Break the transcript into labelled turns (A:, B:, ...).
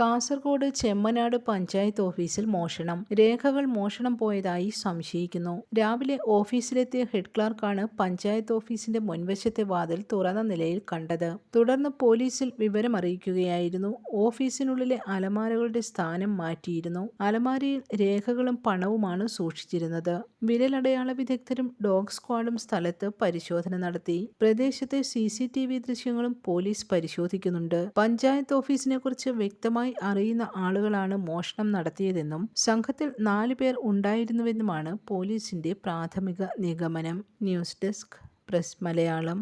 A: കാസർഗോഡ് ചെമ്മനാട് പഞ്ചായത്ത് ഓഫീസിൽ മോഷണം. രേഖകൾ മോഷണം പോയതായി സംശയിക്കുന്നു. രാവിലെ ഓഫീസിലെത്തിയ ഹെഡ് ക്ലാർക്കാണ് പഞ്ചായത്ത് ഓഫീസിന്റെ മുൻവശത്തെ വാതിൽ തുറന്ന നിലയിൽ കണ്ടത്. തുടർന്ന് പോലീസിൽ വിവരമറിയിക്കുകയായിരുന്നു. ഓഫീസിനുള്ളിലെ അലമാരകളുടെ സ്ഥാനം മാറ്റിയിരുന്നു. അലമാരയിൽ രേഖകളും പണവുമാണ് സൂക്ഷിച്ചിരുന്നത്. വിരലടയാള വിദഗ്ധരും ഡോഗ് സ്ക്വാഡും സ്ഥലത്ത് പരിശോധന നടത്തി. പ്രദേശത്തെ സി ദൃശ്യങ്ങളും പോലീസ് പരിശോധിക്കുന്നുണ്ട്. പഞ്ചായത്ത് ഓഫീസിനെ കുറിച്ച് വ്യക്തമായി അറിയുന്ന ആളുകളാണ് മോഷണം നടത്തിയതെന്നും സംഘത്തിൽ നാല് പേർ ഉണ്ടായിരുന്നുവെന്നുമാണ് പോലീസിന്റെ പ്രാഥമിക നിഗമനം.
B: News desk press Malayalam.